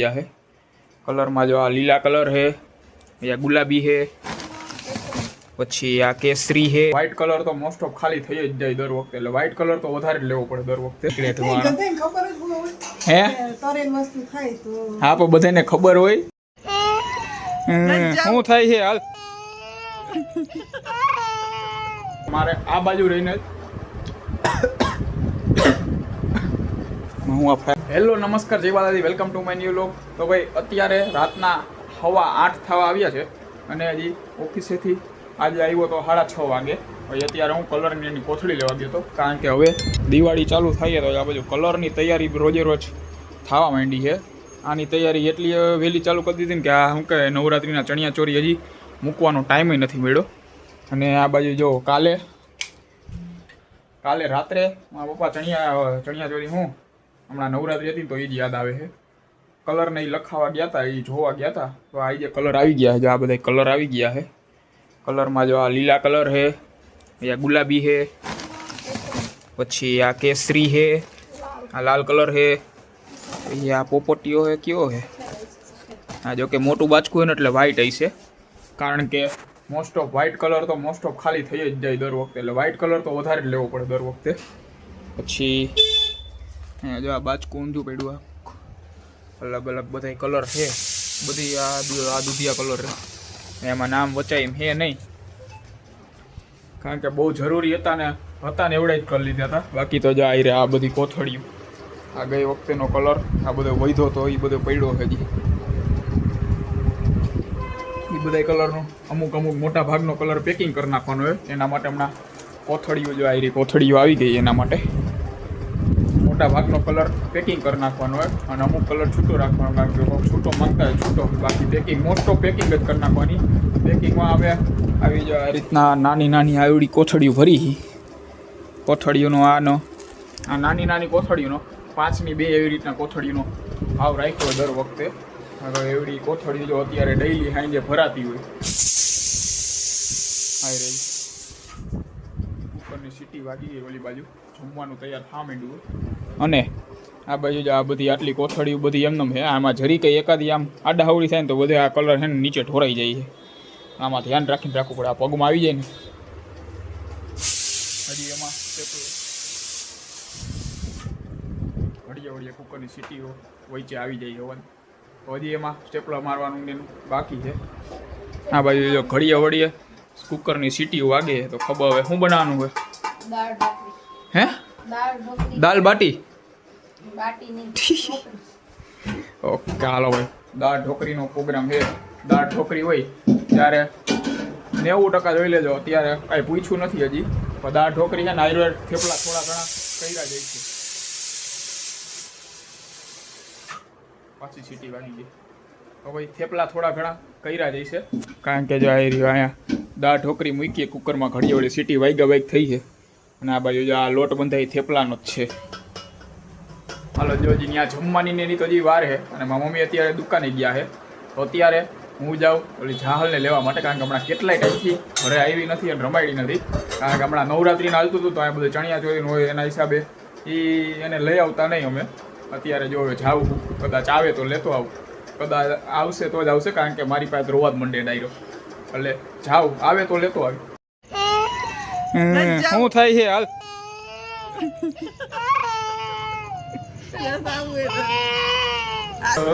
ગયા है। કલરમાં જો આ લીલા કલર હે યા ગુલાબી હે પછી આ કેસરી હે વ્હાઈટ કલર તો મોસ્ટ ઓફ ખાલી થઈ જ જાય દર વખતે એટલે વ્હાઈટ કલર તો વધારે લેવો પડે દર વખતે. હે? વસ્તુ થાય તો. હા પણ બધાને ખબર હોય? શું થાય છે હાલ? મારે આ બાજુ રહીને હું આ હેલો, નમસ્કાર, જય Balaji, welcome to my new vlog. તો ભાઈ, અત્યારે રાતના હવા આઠ થવા આવ્યા છે અને હજી ઓફિસેથી આજે આવ્યો તો સાડા છ વાગે. ભાઈ અત્યારે હું કલરની એની કોથળી લેવા ગયો હતો કારણ કે હવે દિવાળી ચાલુ થાય તો આ બાજુ કલરની તૈયારી રોજે રોજ થવા માંડી છે. આની તૈયારી એટલી વહેલી ચાલુ કરી દીધી ને કે આ, શું કહે નવરાત્રિના ચણિયા ચોરી હજી મૂકવાનો ટાઈમ નથી મળ્યો. અને આ બાજુ જો કાલે કાલે રાત્રે મારા પપ્પા ચણિયા ચણિયા ચોરી હું હમણાં નવરાત્રી હતી ને તો એ જ યાદ આવે છે. કલરને એ લખાવા ગયા હતા એ જોવા ગયા હતા તો આ જે કલર આવી ગયા છે, જો આ બધા કલર આવી ગયા છે. કલરમાં જો આ લીલા કલર છે, અહીંયા ગુલાબી છે, પછી આ કેસરી છે, આ લાલ કલર છે પછી આ પોપટીઓ છે કયો છે? હા જો કે મોટું બાચકું હોય ને એટલે વ્હાઈટ હશે કારણ કે મોસ્ટ ઓફ વ્હાઈટ કલર તો મોસ્ટ ઓફ ખાલી થઈ જ જાય દર વખતે. એટલે વ્હાઈટ કલર તો વધારે જ લેવો પડે દર વખતે. પછી અહીંયા જો આ બાચકું ઊંધું પડ્યું આ. અલગ અલગ બધા કલર છે. બધી આ આ દુધિયા કલર એમાં નામ વચાય એમ હે નહીં. કારણ કે બહુ જરૂરી હતા ને હતા ને એવડે જ કરી લીધા હતા. બાકી તો જો આ રે આ બધી કોથળીઓ. આ ગઈ વખતેનો કલર આ બધો વૈધો તો એ બધો પડ્યો હજી. એ બધા કલરનો અમુક અમુક મોટા ભાગનો કલર પેકિંગ કરી નાખવાનો હોય એના માટે હમણાં કોથળીઓ જો આવી રહી કોથળીઓ આવી ગઈ એના માટે. મોટા ભાગનો કલર પેકિંગ કરી નાખવાનો હોય અને અમુક કલર છૂટો રાખવાનો કારણ કે છૂટો માંગતા હોય છૂટો. બાકી પેકિંગ મોટો પેકિંગ જ કરી નાખવાની. પેકિંગમાં આવે આવી જ આ રીતના નાની નાની આવડી કોથળીઓ ભરી. કોથળીઓનો આનો, આ નાની નાની કોથળીઓનો, પાંચની બે એવી રીતના કોથળીઓનો ભાવ રાખ્યો દર વખતે. હવે એવડી કોથળી જો અત્યારે ડેઈલી સાંજે ભરાતી હોય. હાય રહી ઉપરની સીટી વાગી ગઈ ઓલી બાજુ. જમવાનું તૈયાર થવા માંડ્યું અને આ બાજુ જો આ બધી આટલી કોથળીઓ બધી એમનેમ છે. આમાં જરી કંઈ એકાદી આમ આડાહવડી થાય ને તો બધે આ કલર છે ને નીચે ઢોરાઈ જાય છે. આમાં ધ્યાન રાખીને રાખવું પડે. આ પગમાં આવી જાય ને. હજી એમાં ઘડીએ વળીએ કુકરની સીટીઓ વચ્ચે આવી જાય હવાની. હજી એમાં સ્ટેપલર મારવાનું ને એનું બાકી છે. આ બાજુ જો ઘડીએ વળીએ કુકરની સીટીઓ વાગે તો ખબર હવે શું બનાવવાનું હોય હે? દાળ દાલ બાટી. ઓકે હાલો ભાઈ. દાળ ઢોકરીનો પ્રોગ્રામ છે. દાળ ઢોકરી હોય ત્યારે નેવું ટકા જોઈ લેજો. અત્યારે કાંઈ પૂછ્યું નથી હજી. પણ દાળ ઢોકરી છે ને આયુર્વેદ થેપલા થોડા ઘણા કર્યા જાય છે. પાછી સીટી વાગી ગઈ. તો ભાઈ થેપલા થોડા ઘણા કર્યા જાય છે. કારણ કે જો આ રહ્યું અહીંયા દાળ ઢોકરી મૂકીએ કુકરમાં ઘડી વળી સીટી વાગ્યા વાગ થઈ છે. અને આ બાજુ જો આ લોટ બંધાઈ થેપલાનો જ છે. હાલો જોજી ત્યાં જમવાની ને એની તો હજી વાર છે અને મારા મમ્મી અત્યારે દુકાને ગયા છે તો અત્યારે હું જાઉં ઓલી જાહલને લેવા માટે કારણ કે હમણાં કેટલાય ટાઈમથી ઘરે આવી નથી અને રમાડી નથી. કારણ કે હમણાં નવરાત્રિને હાલતું હતું તો અહીંયા બધું ચણિયા ચોરીનું હોય એના હિસાબે એ એને લઈ આવતા નહીં અમે. અત્યારે જો હવે જાઉં કદાચ આવે તો લેતો આવું. કદાચ આવશે તો જ આવશે કારણ કે મારી પાસે રોવા જ મંડે ડાયરો. એટલે જાઉં આવે તો લેતો આવી. શું થાય છે હાલ.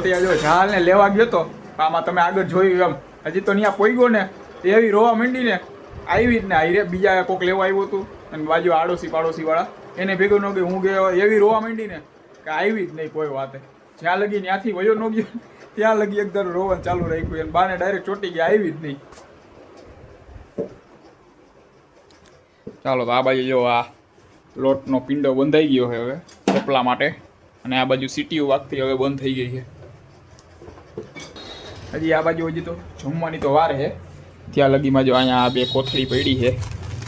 ત્યાં જો ઝાલને લેવા ગયો તો. આમાં તમે આગળ જોયું એમ. હજી તો ત્યાં પોઈગો ને એવી રોવા માંડીને આવી જ ને. આઈ રે બીજા કોક લેવા આવ્યું હતું. અને બાજુ આડોશી પાડોશી વાળા એને ભેગો ન ગયો. હું ગયો એવી રોવા માંડીને કે આવી જ નહીં કોઈ વાતે જ્યાં લગી ત્યાંથી વયો ન ગયો, ત્યાં લગી એકદમ રોવાનું ચાલુ રાખ્યું. એને બાને ડાયરેક્ટ ચોટી ગયા આવી જ નહીં. ચાલો તો આ બાજુ જો આ લોટનો પિંડો બંધાઈ ગયો છે હવે, થેપલા માટે. અને આ બાજુ સિટીઓ વાગતી હવે બંધ થઈ ગઈ છે. હજી આ બાજુ હજી તો જમવાની તો વાર છે. ત્યાં લગીમાં જો અહીંયા આ બે કોથળી પડી છે.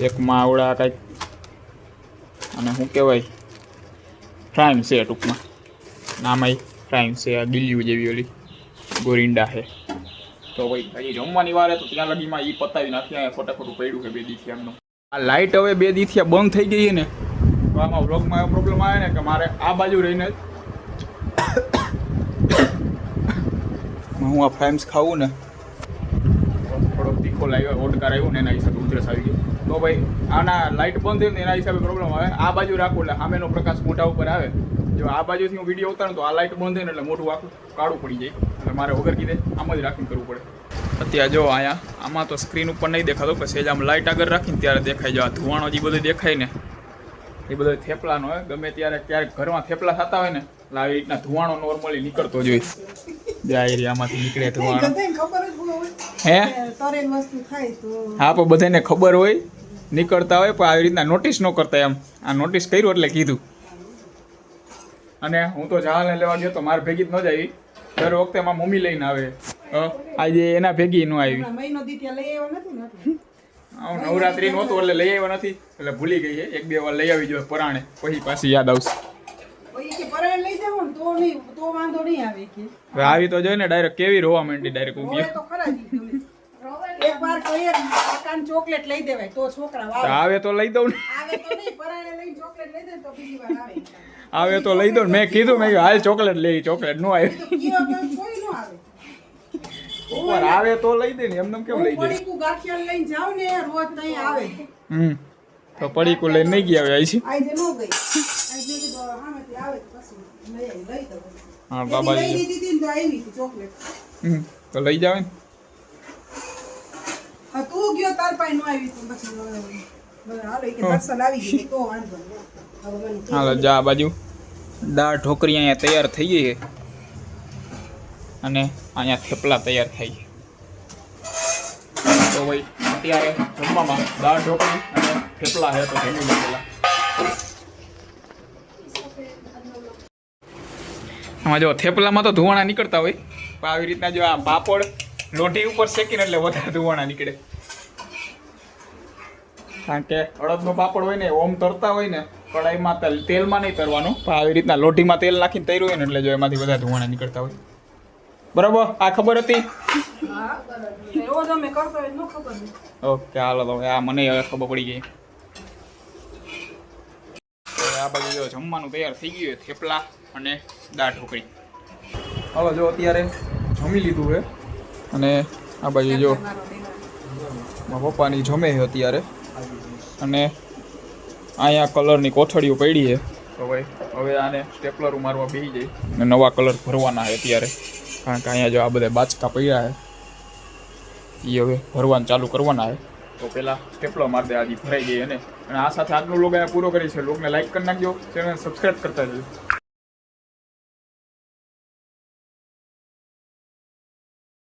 એક માવડા કાંઈક અને શું કહેવાય? ફ્રાઈમ છે ટૂંકમાં. નામાય ફ્રાઈમ છે, આ દિલ્હી જેવી ઓલી ગોરિંડા છે. તો ભાઈ, હજી જમવાની વાર તો ત્યાં લગીમાં એ પતાવી નાખી, અહીંયા ફટાફટ પડ્યું છે બે દીથી એમનું. આ લાઇટ હવે બે દીથી બંધ થઈ ગઈ છે ને. તો આમાં વ્લોગમાં એવો પ્રોબ્લેમ આવે ને કે મારે આ બાજુ રહીને જ હું આ ફ્રાઇમ્સ ખાવું ને, થોડોક તીખો લાગ્યો ઓડકાર આવ્યો ને એના હિસાબે ઉધરસ આવી ગયો. તો ભાઈ, આના લાઇટ બંધ થઈ ને એના હિસાબે પ્રોબ્લેમ આવે. આ બાજુ રાખું એટલે સામેનો પ્રકાશ મોઢા ઉપર આવે. જો આ બાજુથી હું વીડિયો ઉતારું તો આ લાઇટ બંધ થઈને એટલે મોઢું આખું કાળું પડી જાય. એટલે મારે વગર કીધે આમ જ રાખીને કરવું પડે. અત્યારે જો અહીંયા, આમાં તો સ્ક્રીન ઉપર નહીં દેખાતો, પણ સેજ આમ લાઇટ આગળ રાખીને ત્યારે દેખાય. જો આ ધુવાણો જે બધું દેખાય ને એ બધો થેપલાનો હોય. ગમે ત્યારે ક્યારેક ઘરમાં થેપલા થતા હોય ને એટલે આવી રીતના ધુવાણો નોર્મલી નીકળતો જ હોય. એરિયામાંથી નીકળે ધુવાણો હે? હા પણ બધાને ખબર હોય નીકળતા હોય પણ આવી રીતના નોટિસ ન કરતા એમ. આ નોટિસ કર્યું એટલે કીધું. અને હું તો જહાલને લેવા ગયો તો મારે ભેગી જ ન જ આવી. દર વખતે મારી મમ્મી લઈને આવે. આજે એના ભેગી ન આવી. મહિનો દી લઈ આવ્યો નથી નવરાત્રી નહોતું એટલે લઈ આવ્યો નથી. એટલે ભૂલી ગઈ છે એક બે વાર લઈ આવી જોઈએ પરાણે. પછી પાછી યાદ આવશે. આવે તો જોઈને ડાયરેક્ટ કેવી રોવા માંડી ડાયરેક્ટ ઉગી ઊભી તો ખરા જ ઈ ગમે. એક વાર કહીએ કાકાને ચોકલેટ લઈ દેવાય તો છોકરા આવે. તો લઈ દઉં ને. આવે તો નહીં પરાણે લઈને ચોકલેટ લઈ દે તો બીજી વાર આવે. આવે તો લઈ દઉં મેં કીધું મેં હાલ ચોકલેટ લઈ ચોકલેટ ન આવે. ઉપર આવે તો લઈ દે ને એમને કેમ લઈ દે પડીકું ગાંઠિયા લઈને જાવ ને રોજ તઈ આવે. હમ. તો પડીકું લઈને નહીં ગયા આવી છે આજે નો ગઈ. આજે કીધું સામેથી આવે તો પછી લઈ લઈ તો હા બાબા બાબાજી. લઈ હતી ને તો આવી હતી ચોકલેટ. હમ. તો લઈ જાવ ને હા, તું ગયો તાર પાસે નો આવી તો પછી હાલો તો જા બાજુ. દાળ ઢોકરી અહીંયા તૈયાર થઈ ગઈ છે. અને અહીંયા થેપલા તૈયાર થાય છે. તો ભાઈ, અત્યારે જમવામાં દાળ ઢોકળી અને થેપલા છે, તો જમી લો આમાં જો થેપલામાં તો ધુવાણા નીકળતા હોય, પણ આવી રીતના જો આ પાપડ લોઢી ઉપર શેકીને એટલે વધારે ધુવાણા નીકળે. કારણ કે અડદનો પાપડ હોય ને ઓમ તરતા હોય ને કડાઈમાં તેલમાં નહીં તરવાનું. પણ આવી રીતના લોઢીમાં તેલ નાખીને તર્યું હોય ને, એટલે જો એમાંથી બધા ધુવાણા નીકળતા હોય. બરાબર? આ ખબર હતી? હા. ઓકે, હાલો તો આ મને હવે ખબર પડી ગઈ. આ બાજુ જો જમવાનું તૈયાર થઈ ગયું થેપલા અને દાળ ઢોકળી. હવે જો અત્યારે જમી લીધું છે. અને આ બાજુ જો પપ્પાની જમે છે અત્યારે. અને અહીંયા કલરની કોથળીઓ પડી છે. તો ભાઈ, હવે આને સ્ટેપલર મારવા બેસી જાય અને નવા કલર ભરવાના છે અત્યારે. કારણ કે અહીંયા જો આ બધા બાચકા પડ્યા છે એ હવે ભરવાનું ચાલુ કરવાના છે. તો પહેલાં સ્ટેપલો મારી દે આજે ભરાઈ ગઈ અને આ સાથે આજનો લોગ અહીંયા પૂરો કરી છે લોગને લાઈક કરી નાખજો ચેનલ સબસ્ક્રાઈબ કરતા જજો.